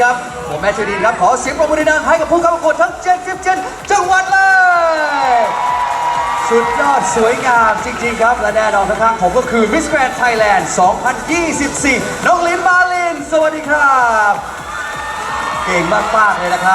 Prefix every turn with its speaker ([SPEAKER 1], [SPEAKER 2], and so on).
[SPEAKER 1] ครับผมแมทธิดีนครับขอเสียงปรบมือดังให้กับผู้เข้าประกวดทั้ง77จังหวัดเลย สุดยอดสวยงามจริง ๆ ครับ และแน่นอนข้างๆผมก็คือ Miss Grand Thailand 2024 น้องลินมาลิน สวัสดีครับ เก่งมาก ๆ เลยนะครับ